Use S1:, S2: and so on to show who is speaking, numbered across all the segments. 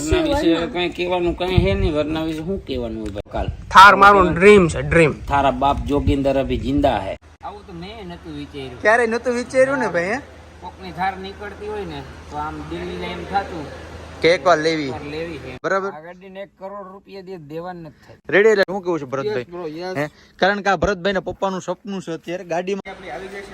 S1: વરના વિશે કઈ કહેવાનું કઈ હે નહીં વરના વિશે શું કહેવાનું હોય કાલ.
S2: થાર મારું ડ્રીમ છે ડ્રીમ
S1: થારા બાપ જોગિંદર અભી જિંદા હે. આવું તો મેં નતું વિચાર્યું.
S2: ક્યારે નતું વિચાર્યું ને ભાઈ
S1: કોકની થાર નીકળતી હોય ને તો આમ દિલ્હી એમ થાતું.
S2: કે વાર લેવી.
S1: લેવી છે.
S2: બરાબર?
S1: ગાડીને એક કરોડ રૂપિયા દે દેવાનું નથી થાય
S2: રેડી એટલે હું કેવું છું ભરતભાઈ કારણ કે આ ભરતભાઈ ને પપ્પાનું સપનું છે અત્યારે ગાડીમાં
S3: આપણી આવી ગઈ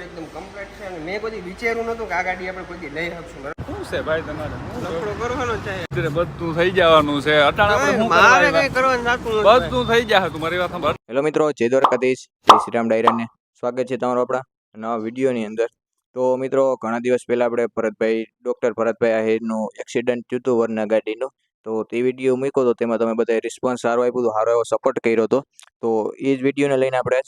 S3: મેં કોઈ વિચાર્યું નતું કે આ ગાડી આપણે કોઈ લઈ શકશું
S4: શું છે ભાઈ તમારે?
S3: લફડો કરવાનો છે
S4: અત્યારે બધું થઈ જવાનું છે. અટાણે આપણે
S3: મારે કઈ કરવાનું થતું
S4: બધું થઈ જશે તું વાત સાંભળ.
S5: હેલો મિત્રો જય દ્વારકાધીશ જય શ્રીરામ ડાયરાને. સ્વાગત છે તમારો આપણા નવા વિડીયોની અંદર. તો મિત્રો ઘણા દિવસ પહેલા આપણે ભરતભાઈ ડૉક્ટર ભરતભાઈ આહિરનું એક્સિડન્ટ થયું હતું વરના ગાડીનું. તો તે વીડિયો મૂક્યો હતો તેમાં તમે બધા રિસ્પોન્સ સારો આપ્યો હતો સારો એવો સપોર્ટ કર્યો હતો. તો એ જ વિડીયોને લઈને આપણે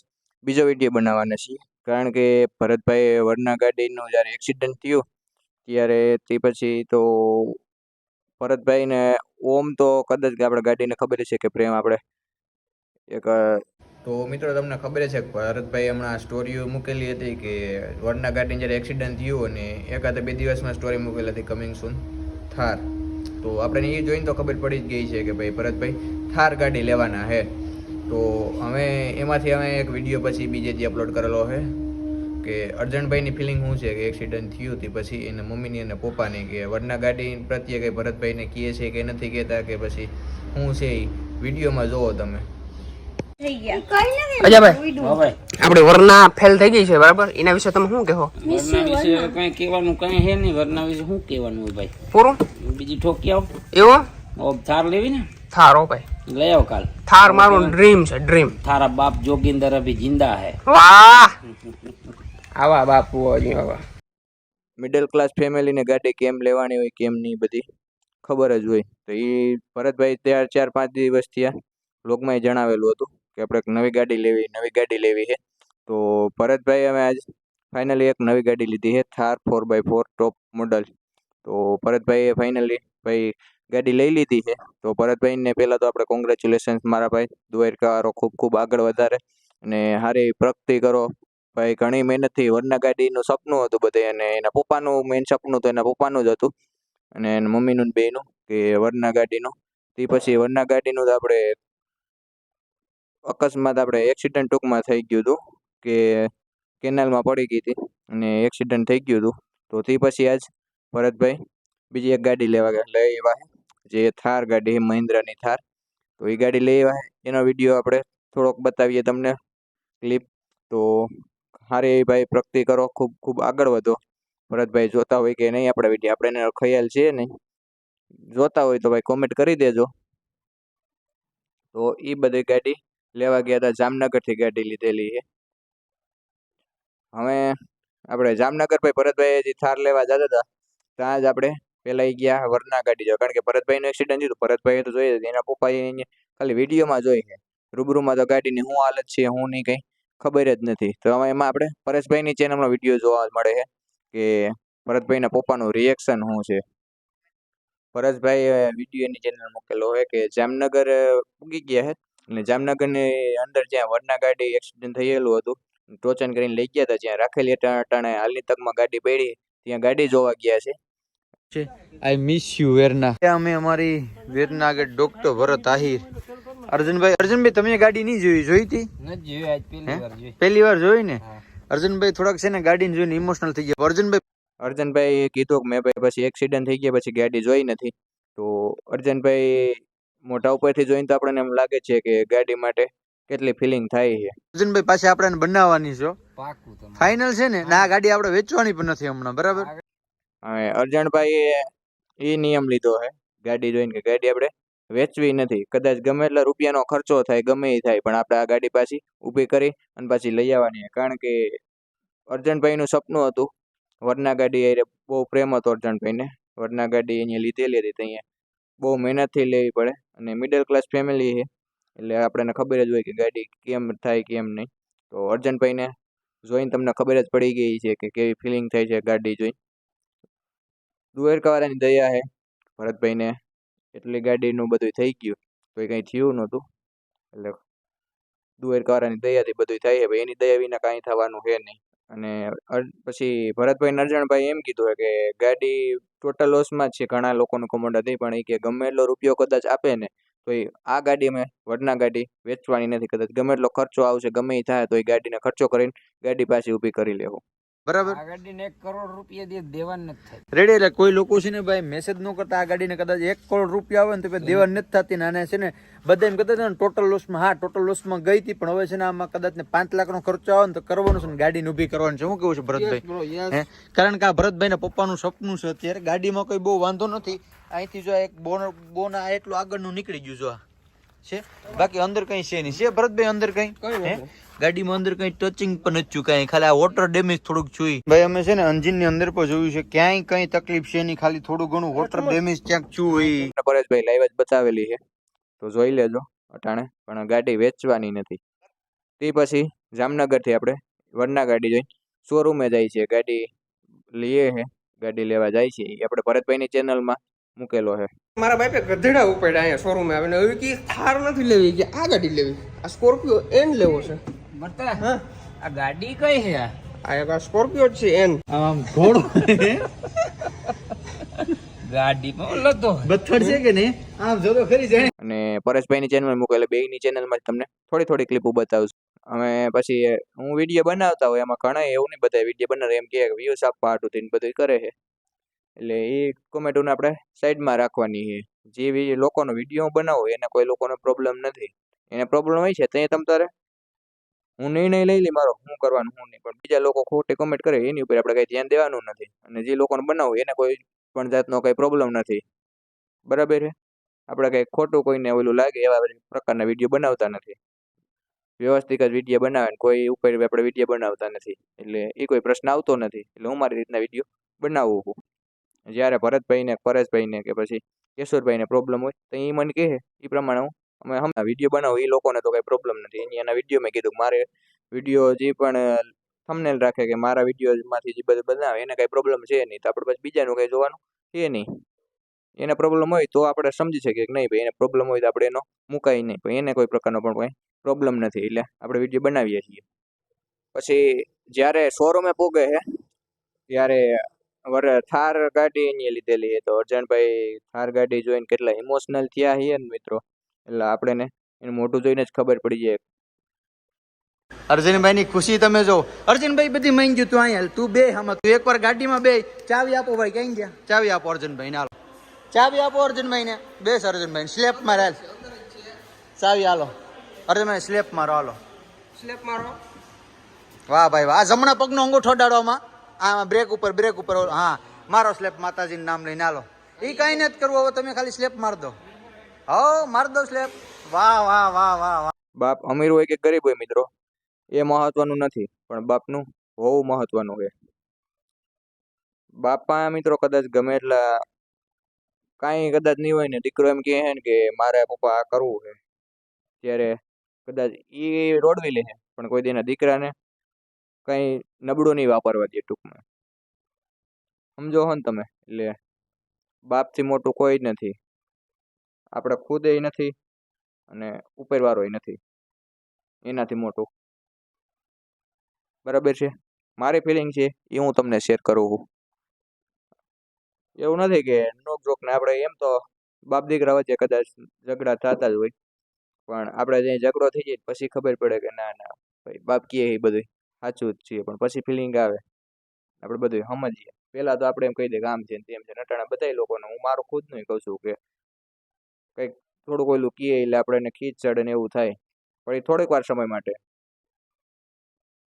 S5: બીજો વીડિયો બનાવવાના છીએ. કારણ કે ભરતભાઈ વરના ગાડીનું જ્યારે એક્સિડન્ટ થયું, ત્યારે તે પછી તો ભરતભાઈને ઓમ તો કદાચ આપણે ગાડીને ખબર છે કે પ્રેમ આપણે. એક તો મિત્રો તમને ખબર છે કે ભરતભાઈ હમણાં સ્ટોરીઓ મૂકેલી હતી કે વરના ગાડીને જ્યારે એક્સિડન્ટ થયું અને એકાદ બે દિવસમાં સ્ટોરી મૂકેલી હતી કમિંગ સૂન થાર. તો આપણે એ જોઈને તો ખબર પડી જ ગઈ છે કે ભાઈ ભરતભાઈ થાર ગાડી લેવાના છે તો અમે એમાંથી અમે એક વીડિયો પછી બીજેથી અપલોડ કરેલો છે કે અર્જન્ટભાઈની ફિલિંગ શું છે કે એક્સિડન્ટ થયું હતી પછી એના મમ્મીની અને પપ્પાની કે વરના ગાડી પ્રત્યે કંઈ ભરતભાઈને કહે છે કે નથી કહેતા કે પછી શું છે એ વિડીયોમાં જોવો તમે.
S2: આપણે વરના ફેલ થઈ ગઈ છે બરાબર? એના વિશે તમે શું કહો
S1: વરના વિશે કઈ કહેવાનું કઈ હે નહીં. વરના વિશે શું કહેવાનું હોય ભાઈ?
S2: પૂરું?
S1: બીજી ઠોકી આવો.
S2: એવો?
S1: ઓ થાર લેવી ને?
S2: થાર ભાઈ.
S1: લઈ આવો કાલ.
S2: થાર મારું ડ્રીમ છે ડ્રીમ
S1: થારા બાપ જોગિંદર અભી જિંદા હે.
S2: વાહ! આવા બાપુ હજી આવા.
S5: મિડલ ક્લાસ ફેમિલીને ગાડી કેમ લેવાની હોય કેમ નહીં બધી ખબર જ હોય. તો એ ભરતભાઈ ત્યાર ચાર પાંચ દિવસ થયા. લોકમાં જણાવેલું હતું કે આપણે એક નવી ગાડી લેવી નવી ગાડી લેવી છે. તો ભરતભાઈ અમે આજ ફાઇનલી એક નવી ગાડી લીધી છે Thar four by four top model તો ભરતભાઈએ ફાઇનલી ભાઈ ગાડી લઈ લીધી છે. તો ભરતભાઈને પહેલાં તો આપણે કોંગ્રેચ્યુલેશન્સ મારા ભાઈ દ્વારકારો ખૂબ ખૂબ આગળ વધારે. અને સારી પ્રગતિ કરો. ભાઈ ઘણી મહેનતથી વરના ગાડીનું સપનું હતું બધે અને એના પપ્પાનું મેઇન સપનું તો એના પપ્પાનું જ હતું. અને એના મમ્મીનું બેનું કે વરના ગાડીનું. તે પછી વરના ગાડીનું તો આપણે અકસ્માત આપણે એક્સિડન્ટ ટૂંકમાં થઈ ગયું હતું કે કેનાલમાં પડી ગઈ હતી અને એક્સિડન્ટ થઈ ગયું હતું. તો તે પછી આજ ભરતભાઈ બીજી એક ગાડી લેવા લઈ આવ્યા જે થાર ગાડી મહિન્દ્રાની થાર. તો એ ગાડી લઈ આવ્યા. એનો વીડિયો આપણે થોડોક બતાવીએ તમને ક્લિપ તો હારે ભાઈ પ્રગતિ કરો. ખૂબ ખૂબ આગળ વધો. ભરતભાઈ જોતા હોય કે નહીં આપણા વીડિયો. આપણે એનો ખ્યાલ છે નહીં. જોતા હોય તો ભાઈ કોમેન્ટ કરી દેજો. તો એ બધી ગાડી લેવા ગયા હતા. જામનગરથી ગાડી લીધેલી છે. હવે આપણે જામનગર ભાઈ ભરતભાઈ હજી થાર લેવા જતા હતા, ત્યાં જ આપણે પેલા ઈ ગયા, વરના ગાડી જો કારણ કે ભરતભાઈનું એક્સિડન્ટ થયું હતું ભરતભાઈએ તો જોઈએ એના પપ્પાએ ખાલી વિડીયોમાં જોઈ છે. રૂબરૂમાં તો ગાડીની શું હાલત છે હું નહીં કંઈ ખબર જ નથી. તો એમાં આપણે પરેશભાઈની ચેનલનો વીડિયો જોવા મળે છે કે ભરતભાઈના પપ્પાનું રિએક્શન શું છે. પરેશભાઈએ વિડીયોની ચેનલ મૂકેલો હોય કે જામનગર પૂગી ગયા છે. અને જામનગરની અંદર જ્યાં વરના ગાડી એક્સિડન્ટ થયેલું હતું, ટોચન કરીને લઈ ગયા હતા, જ્યાં રાખેલી અટાણે હાલની તકમાં ગાડી પડી, ત્યાં ગાડી જોવા ગયા છે.
S6: આઈ મિસ યુ વેરના અમે અમારી વેરના આગળ ડોક્ટર ભરત આહિર. અર્જુનભાઈ અર્જુનભાઈ તમે ગાડી નહીં જોઈ? જોઈ હતી
S1: પહેલી વાર જોઈ.
S6: પહેલી વાર જોઈ ને? અર્જુનભાઈ થોડાક છે ને ગાડી જોઈને ઇમોશનલ થઈ ગયા. અર્જુનભાઈ
S5: અર્જુનભાઈ કીધું કે મેં ભાઈ પછી એક્સિડન્ટ થઈ ગયા પછી ગાડી જોઈ નથી. તો અર્જુનભાઈ મોટા ઉપરથી જોઈને તો આપણને એમ લાગે છે કે ગાડી માટે કેટલી ફિલિંગ થાય છે.
S6: અર્જુનભાઈ પાછી આપણે બનાવવાની છો ફાઇનલ છે ને? ના આ ગાડી આપણે વેચવાની પણ નથી હમણાં બરાબર?
S5: હવે અર્જણભાઈએ એ નિયમ લીધો છે ગાડી જોઈને કે ગાડી આપણે વેચવી નથી. કદાચ ગમે એટલા રૂપિયાનો ખર્ચો થાય, ગમે એ થાય, પણ આપણે આ ગાડી પાછી ઊભી કરી અને પાછી લઈ આવવાની કારણ કે અર્જણભાઈનું સપનું હતું, વરના ગાડી એ બહુ પ્રેમ હતો અર્જણભાઈને. વરના ગાડી અહીંયા લીધેલી હતી, અહીંયા બહુ મહેનતથી લેવી પડે. અને મિડલ ક્લાસ ફેમિલી છે એટલે આપણને ખબર જ હોય કે ગાડી કેમ થાય, કેમ નહીં. તો અર્જનભાઈને જોઈને તમને ખબર જ પડી ગઈ છે કે કેવી ફિલિંગ થાય છે ગાડી જોઈ. દ્વારકાવાળાની દયા છે ભરતભાઈને. એટલી ગાડીનું બધું થઈ ગયું. એ કંઈ થયું નહોતું. એટલે દુવેરકાવાળાની દયાથી બધું થાય છે. ભાઈ એની દયા વિના કાંઈ થવાનું છે નહીં. અને પછી ભરતભાઈ નરજણભાઈ એમ કીધું કે ગાડી ટોટલ લોસમાં જ છે ઘણા લોકોનું કમોડ હતી, પણ એ કે ગમે એટલો રૂપિયો કદાચ આપે ને તો એ આ ગાડી અમે વડના ગાડી, વેચવાની નથી કદાચ. ગમે એટલો ખર્ચો આવશે, ગમે એ થાય તો એ ગાડીને ખર્ચો કરીને ગાડી પાછી ઊભી કરી લેવું.
S6: બરાબર?
S1: આ ગાડીને એક કરોડ રૂપિયા દે દેવા નથી થાય
S6: રેડી એટલે કોઈ લોકો છે ને ભાઈ મેસેજ ન કરતા આ ગાડીને કદાચ એક કરોડ રૂપિયા આવે ને તો દેવા નથી થતી ને આને છે ને બધા એમ કહેતા હતા ને ટોટલ લોસમાં હા ટોટલ લોસમાં ગઈ હતી પણ હવે છે ને આમાં કદાચ ને પાંચ લાખનો ખર્ચો આવે ને તો કરવાનો છે ને ગાડીને ઊભી કરવાની છે. શું કેવું છું ભરતભાઈ? હે? કારણ કે આ ભરતભાઈ પપ્પાનું સપનું છે અત્યારે ગાડીમાં કોઈ બહુ વાંધો નથી. અહીંથી જો એક બોન બોન એટલું આગળનું નીકળી ગયું જો આ. છે? બાકી અંદર કઈ છે નહીં. છે ભરતભાઈ અંદર કઈ? ગાડીમાં અંદર કઈ ટચિંગ પણ નથી થયું કઈ. ખાલી આ વોટર ડેમેજ થોડુંક જોઈ ભાઈ અમે છે ને એન્જિનની અંદર પણ જોયું છે ક્યાંય કઈ તકલીફ છે નહીં. ખાલી થોડું ઘણું વોટર ડેમેજ ક્યાંક છું હોય
S5: તમને પરેશભાઈ લાઈવ જ બતાવેલી છે. તો જોઈ લેજો અટાણે. પણ ગાડી વેચવાની નથી. તે પછી જામનગરથી આપણે વડના ગાડી જોઈ. શોરૂમે જાય છે. ગાડી લઈએ છે. ગાડી લેવા જાય છે. એ આપણે ભરતભાઈની ચેનલમાં મૂકેલો છે.
S3: મારા બાપે ગધેડા ઉપાડ્યા અહીંયા શોરૂમે આવીને. હવે કે થાર નથી લેવી કે આ ગાડી લેવી. આ સ્કોર્પિયો એન લેવો છે.
S1: મરતા? આ ગાડી કઈ છે? આ
S3: એક આ સ્કોર્પિયો જ છે એન
S6: આમ ઘોડો
S1: ગાડીમાં ઓલો
S6: બથડ છે કે નહીં? આમ જો તો ખરી જાય
S5: અને પરેશભાઈની ચેનલ બેયની ચેનલમાં તમને. થોડી થોડી ક્લિપો બતાવું અમે પછી હું વીડિયો બનાવતા હોય એમાં ઘણા એવું નહીં બધા વીડિયો બનાવે. એમ કે વ્યૂઝ આપવા હાટું થઈને બધું કરે છે. એટલે એ કોમેન્ટોને આપણે સાઈડમાં રાખવાની છે. જે લોકોનો વીડિયો બનાવો એને કોઈ લોકોનો પ્રોબ્લેમ નથી. એને પ્રોબ્લેમ હોય છે, તે તમ તારે હું નિર્ણય લઈ લઈ મારો શું કરવાનું, હું નહીં. પણ બીજા લોકો ખોટી કોમેન્ટ કરે, એની ઉપર આપણે કાંઈ ધ્યાન દેવાનું નથી. અને જે લોકોને બનાવો એને કોઈ પણ જાતનો કંઈ પ્રોબ્લેમ નથી. બરાબર છે? આપણે કંઈ ખોટું કોઈને ઓલું લાગે, એવા પ્રકારના વીડિયો બનાવતા નથી. વ્યવસ્થિત જ વીડિયો બનાવે ને કોઈ ઉપર આપણે વીડિયો બનાવતા નથી. એટલે એ કોઈ પ્રશ્ન આવતો નથી. એટલે હું મારી રીતના વીડિયો બનાવું છું. જ્યારે ભરતભાઈને પરેશભાઈને કે પછી કેશોરભાઈને પ્રોબ્લેમ હોય, તો એ મને કહે એ પ્રમાણે હું, અમે હમણાં વીડિયો બનાવું એ લોકોને તો કંઈ પ્રોબ્લેમ નથી. એની એના વીડિયો મેં કીધું મારે વીડિયો જે પણ થમનેલ રાખે કે મારા વિડીયોમાંથી જે બધું બનાવે, એને કાંઈ પ્રોબ્લેમ છે નહીં. તો આપણે પછી બીજાનું કંઈ જોવાનું છે નહીં. એને પ્રોબ્લેમ હોય તો આપણે સમજી શકીએ કે નહીં ભાઈ, એને પ્રોબ્લેમ હોય તો આપણે એનો મુકાય નહીં. પણ એને કોઈ પ્રકારનો પણ કોઈ પ્રોબ્લેમ નથી. એટલે આપણે વીડિયો બનાવીએ છીએ. પછી જ્યારે શોરૂમે પોગે છે, ત્યારે વર થાર ગાડી એની લીધેલી છે. તો અર્જનભાઈ થાર ગાડી જોઈને કેટલા ઇમોશનલ થયા છીએ ને મિત્રો. એટલે આપણે ને એનું મોઢું જોઈને જ ખબર પડી જાય.
S6: અર્જુનભાઈ ની ખુશી તમે જો અર્જુનભાઈ બધી માંગી ગયું તું અહીંયા તું બે હમણાં તું એકવાર ગાડીમાં બે. ચાવી આપો ભાઈ ક્યાં ગયા? ચાવી આપો અર્જુનભાઈ ને હાલો. ચાવી આપો અર્જુનભાઈ ને બેસ અર્જુનભાઈ સ્લેપ મારે હાલ. ચાવી હાલો. અર્જુનભાઈ સ્લેપ મારો હાલો.
S3: સ્લેપ મારો.
S6: વાહ ભાઈ વાહ. જમણા પગનો અંગૂઠો અડાડવામાં. આમાં બ્રેક ઉપર બ્રેક ઉપર હા. મારો સ્લેપ માતાજીનું નામ લઈને હાલો એ કાંઈ નથી કરવું, હવે તમે ખાલી સ્લેપ માર દો. હો, માર દો સ્લેપ વાહ વાહ વાહ વાહ વાહ.
S5: બાપ અમીર હોય કે ગરીબ હોય મિત્રો, એ મહત્વનું નથી, પણ બાપનું હોવું મહત્વનું છે. બાપા મિત્રો કદાચ ગમે એટલા, કાંઈ કદાચ નહીં હોય ને, દીકરો એમ કહે ને કે મારે પપ્પા આ કરવું છે. ત્યારે કદાચ એ રોડવી લે પણ કોઈ તેના દીકરાને કંઈ નબળું નહીં વાપરવા દે ટૂંકમાં. સમજો હો ને તમે? એટલે બાપથી મોટું કોઈ જ નથી. આપણે ખુદ નથી અને ઉપરવાળોય નથી. એનાથી મોટું. બરાબર છે? મારી ફિલિંગ છે, એ હું તમને શેર કરું છું. એવું નથી કે નોક ને આપણે એમ તો બાપ દીકરા વચ્ચે કદાચ ઝઘડા થતા જ હોય. પણ આપણે જ્યાં ઝઘડો થઈ જાય પછી ખબર પડે કે ના ના, ભાઈ બાપ કહે એ બધું સાચું જ છીએ પણ પછી ફિલિંગ આવે. આપણે બધું સમજીએ. પહેલાં તો આપણે એમ કહી દઈએ કે આમ છે ને તેમ છે નટાણા બધા લોકોને હું મારું ખુદનું કહું છું કે કંઈક થોડુંક ઓલું કીએ એટલે આપણે એને ખીચ ચડે ને એવું થાય. પણ એ થોડીક વાર સમય માટે.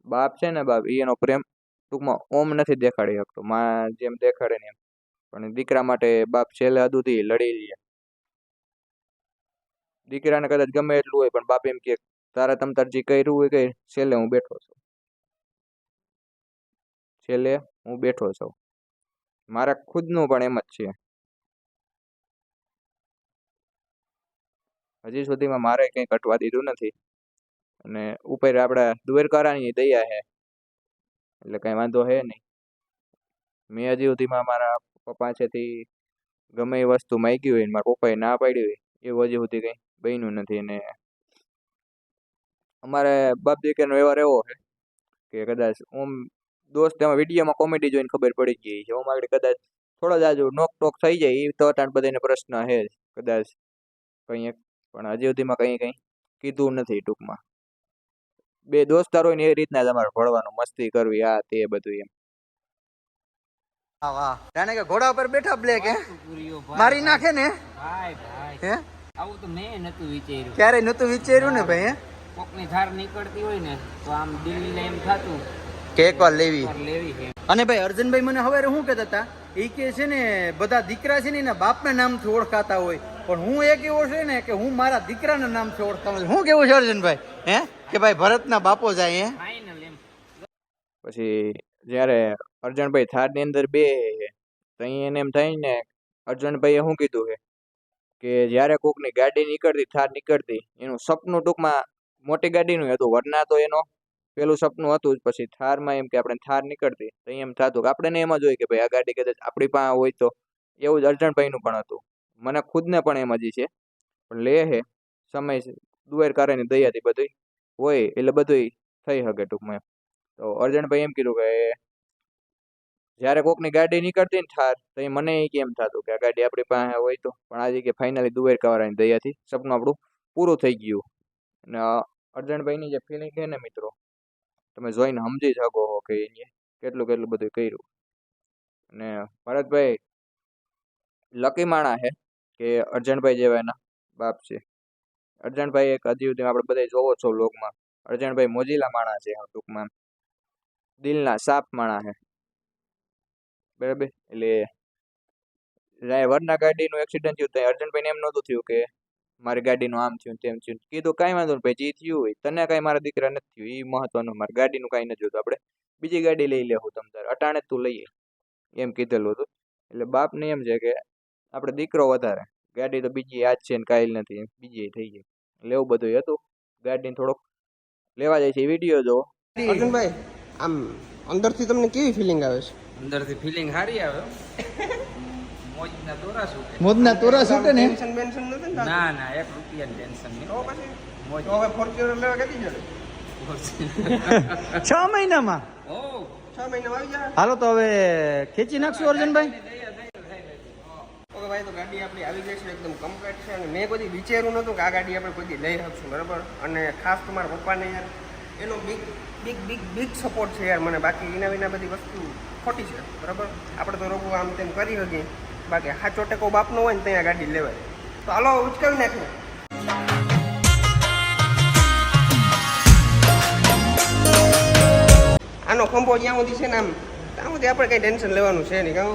S5: બાપ છે ને બાપ એ એનો પ્રેમ ટૂંકમાં ઓમ નથી દેખાડી શકતો. માં જેમ દેખાડે ને એમ. પણ દીકરા માટે બાપ છેલ્લે હદુથી લડી લે દીકરાને કદાચ ગમે એટલું હોય, પણ બાપ એમ કે, તારે તમ તાર જે કર્યું હોય કે છેલ્લે હું બેઠો છું. છેલ્લે હું બેઠો છું. મારા ખુદનું પણ એમ જ છે. હજી સુધીમાં મારે કંઈ કટવા દીધું નથી. અને ઉપર આપણા દુવેરકારાની દયા છે એટલે કંઈ વાંધો હે નહીં. મેં હજી સુધીમાં મારા પપ્પા પાસેથી ગમે એ વસ્તુ માગી હોય મારા પપ્પાએ ના પાડી હોય, એવું હજી સુધી કંઈ બન્યું નથી ને અમારે બાપ દીકરાનો વ્યવહાર એવો છે કે કદાચ ઓમ દોસ્ત એમાં વિડીયોમાં કોમેડી જોઈને ખબર પડી ગઈ છે. ઓમાં આગળ કદાચ થોડો જ આજુ નોક ટોક થઈ જાય એ તો અટાણ બધાને પ્રશ્ન છે કદાચ કંઈ પણ હજી સુધીમાં કંઈ કંઈ કીધું નથી ટૂંકમાં. બે દોસ્તાર હોય ને એ રીતના તમારે ભણવાનું મસ્તી કરવી આ તે બધું એમ.
S6: વાહ વાહ. જાણે કે ઘોડા પર બેઠા બ્લેક હે? મારી નાખે ને?
S1: ભાઈ ભાઈ.
S6: હે?
S1: આવું તો મેં નતું વિચાર્યું.
S6: ક્યારે નતું વિચાર્યું ને ભાઈ હે?
S1: કોકની ધાર નીકળતી હોય ને તો આમ દિલ્હી એમ થતું.
S6: કે એકવાર લેવી. અને ભાઈ અર્જુનભાઈ મને હવે શું કહેતા હતા? એ કે છે ને બધા દીકરા છે ને એના બાપના નામથી ઓળખાતા હોય. પણ હું એક એવો છે ને કે હું મારા દીકરાના નામથી ઓળખતા હોય હું કેવું છે અર્જુનભાઈ? હે? કે ભાઈ ભરતના બાપો જાય હે?
S5: પછી જ્યારે અર્જણભાઈ થારની અંદર બે તો અહીં એને એમ થાય ને અર્જણભાઈએ શું કીધું છે કે જ્યારે કોકની ગાડી નીકળતી થાર નીકળતી એનું સપનું ટૂંકમાં મોટી ગાડીનું હતું. વરના તો એનો પેલું સપનું હતું જ પછી થારમાં એમ કે આપણે થાર નીકળતી. તો એમ થતું કે આપણે એમ જ હોય કે ભાઈ આ ગાડી કદાચ આપણી પાસે હોય તો. એવું જ અર્જણભાઈનું પણ હતું. મને ખુદને પણ એમ જ છે. પણ લે હે, સમય દુવેર કારણની દયાથી બધું હોય એટલે બધું થઈ શકે ટૂંકમાં એમ. તો અર્જણભાઈ એમ કીધું કે જ્યારે કોકની ગાડી નીકળતી ને થાર, તો એ મને કેમ થતું કે આ ગાડી આપણી પાસે હોય તો. પણ આજે કે ફાઇનલી દુવેર કવારાની દયાથી સપનું આપણું પૂરું થઈ ગયું. અને અર્જન્ટ અર્જણભાઈની જે ફિલિંગ છે ને મિત્રો તમે જોઈને સમજી શકો કે એને કેટલું કેટલું બધું કર્યું. અને ભરતભાઈ લકી માણા છે કે અર્જણભાઈ જેવા એના બાપ છે. અર્જણભાઈ એક હજી સુધી આપણે બધા જોવો છો લોકમાં અર્જણભાઈ મોજીલા માણા છે ટૂંકમાં. દિલના સાફ માણા છે. બરાબર? એટલે જાય વરના ગાડીનું એક્સિડન્ટ થયું તો અર્જુનભાઈને એમ નહોતું થયું કે મારી ગાડીનું આમ થયું તેમ થયું કીધું કાંઈ વાંધો નહીં ભાઈ જે થયું હોય. તને કાંઈ મારા દીકરા નથી થયું એ મહત્વનું. મારી ગાડીનું કાંઈ નથી જોતું. આપણે બીજી ગાડી લઈ લેવું તમ તારે. અટાણે તું લઈએ એમ કીધેલું હતું. એટલે બાપને એમ છે કે આપણે દીકરો વધારે. ગાડી તો બીજી આજ છે ને કાલ નથી. બીજી થઈ ગઈ. એટલે એવું બધું હતું. ગાડીને થોડોક લેવા જાય છે. વીડિયો જો
S3: અર્જુનભાઈ આમ અંદરથી તમને કેવી ફિલિંગ આવે છે?
S1: અંદરથી ફિલિંગ સારી આવે મોજના
S6: તોરા છૂટે. ને?
S3: ટેન્શન બેન્શન નથી ને
S1: ના ના એક રૂપિયા ટેન્શન નહીં.
S3: તો પછી?
S1: મોજ.
S3: તો હવે ફોર્ચ્યુનર લેવા કેટલી જડે
S6: છ મહિનામાં?
S3: છ મહિનામાં આવી જાય?
S6: હાલો તો હવે ખેંચી નાખશું અર્જુનભાઈ.
S3: ઓકે ભાઈ તો ગાડી આપણી આવી ગઈ છે એકદમ કમ્પ્લીટ છે. અને મેં કોઈ વિચાર્યું નહોતું કે આ ગાડી આપણે કોઈ લઈ શકશું બરાબર? અને ખાસ તો મારા પપ્પાને યાર એનો big big big big support છે યાર મને. બાકી એના વિના બધી વસ્તુ ખોટી છે બરાબર? આપણે તો રોગું આમ તેમ કરી શકીએ. બાકી હાચો ટેકો બાપનો હોય ને ત્યાં ગાડી લેવાય. તો હાલો ઉચકાવી નાખ્યું આનો ખંભો જ્યાં સુધી છે ને આમ, ત્યાં સુધી આપણે કઈ ટેન્શન લેવાનું છે નહીં
S5: કાં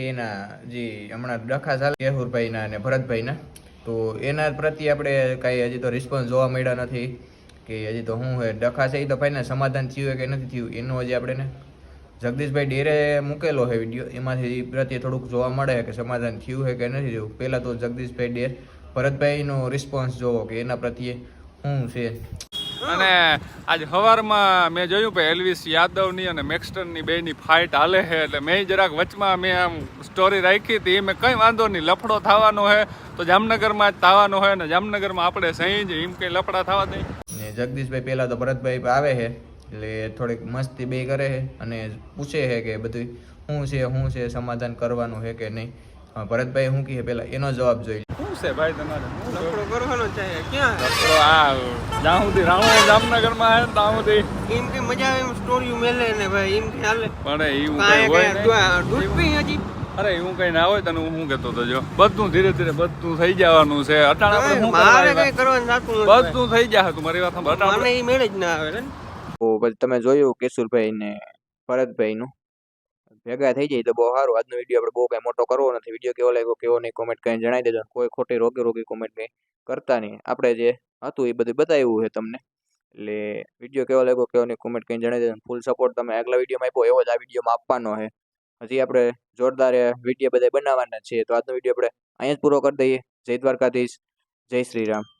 S5: એના જે હમણાં ડખા ચાલે, કેહુરભાઈના અને ભરતભાઈના, તો એના પ્રત્યે આપણે કાંઈ હજી તો રિસ્પોન્સ જોવા મળ્યા નથી કે હજી તો હું ડખા છે એ તો ભાઈને સમાધાન થયું કે નથી થયું, એનું હજી આપણે ને જગદીશભાઈ ડેરે મૂકેલો છે વીડિયો. એમાંથી પ્રત્યે થોડુંક જોવા મળે કે સમાધાન થયું છે કે નથી થયું. પહેલાં તો જગદીશભાઈ ડેર ભરતભાઈનો રિસ્પોન્સ જોવો કે એના પ્રત્યે શું છે?
S4: અને આજ સવારમાં મેં જોયું કે એલવિસ યાદવની અને મેક્સ્ટનની બેની ફાઇટ હાલે છે. એટલે મેં જરાક વચમાં મેં આમ સ્ટોરી રાખી હતી. મેં કંઈ વાંધો નહીં લફડો થવાનો છે. તો જામનગરમાં જ થવાનો છે અને જામનગરમાં આપણે સહી જ એમ કંઈ લફડા થવા દઈ
S5: જગદીશભાઈ પહેલાં તો ભરતભાઈ આવે છે. એટલે થોડીક મસ્તી બે કરે છે અને પૂછે છે કે બધું શું છે શું છે સમાધાન કરવાનું છે કે નહીં? ભરતભાઈ શું કહે? પેલા એનો જવાબ જોઈ
S4: શું છે ભાઈ તમારે?
S3: લફડો કરવાનો છે ક્યાં?
S4: લફડો આ જ્યાં સુધી રાવણ જામનગરમાં આવે ત્યાં સુધી.
S3: એમ કે મજા આવે એમ સ્ટોરી મેલે ને ભાઈ એમ કે હાલે.
S4: પણ એવું
S3: કાંઈ
S4: હોય
S3: હજી.
S4: અરે એવું કઈ ના હોય તને હું શું કહેતો હતો જો. બધું ધીરે ધીરે બધું થઈ જવાનું છે. અટાણા આપણે શું કરવા
S3: મારે કઈ કરવાનું
S4: બધું થઈ જશે તું મારી વાત સાંભળ. અટાણા
S3: મને એ મેળે જ ના આવે ને
S5: તો પછી તમે જોયું કેશુરભાઈ ને ભરતભાઈનું ભેગા થઈ જાય તો બહુ સારું. આજનો વીડિયો આપણે બહુ કઈ મોટો કરવો નથી. વીડિયો કેવો લાગ્યો કેવો નહીં કોમેન્ટ કંઈ જણાવી દેજો કોઈ ખોટી રોગી રોગી કોમેન્ટ કંઈ કરતા નહીં. આપણે જે હતું એ બધું બતાવ્યું છે તમને. એટલે વીડિયો કેવો લાગ્યો કેવો નહીં કોમેન્ટ કંઈ જણાવી દેજો ફૂલ સપોર્ટ તમે આગલા વિડીયોમાં આપ્યો એવો જ આ વિડીયોમાં આપવાનો છે. હજી આપણે જોરદાર વીડિયો બધા બનાવવાના છે. તો આજનો વીડિયો આપણે અહીંયા જ પૂરો કરી દઈએ. જય દ્વારકાધીશ. જય શ્રી રામ.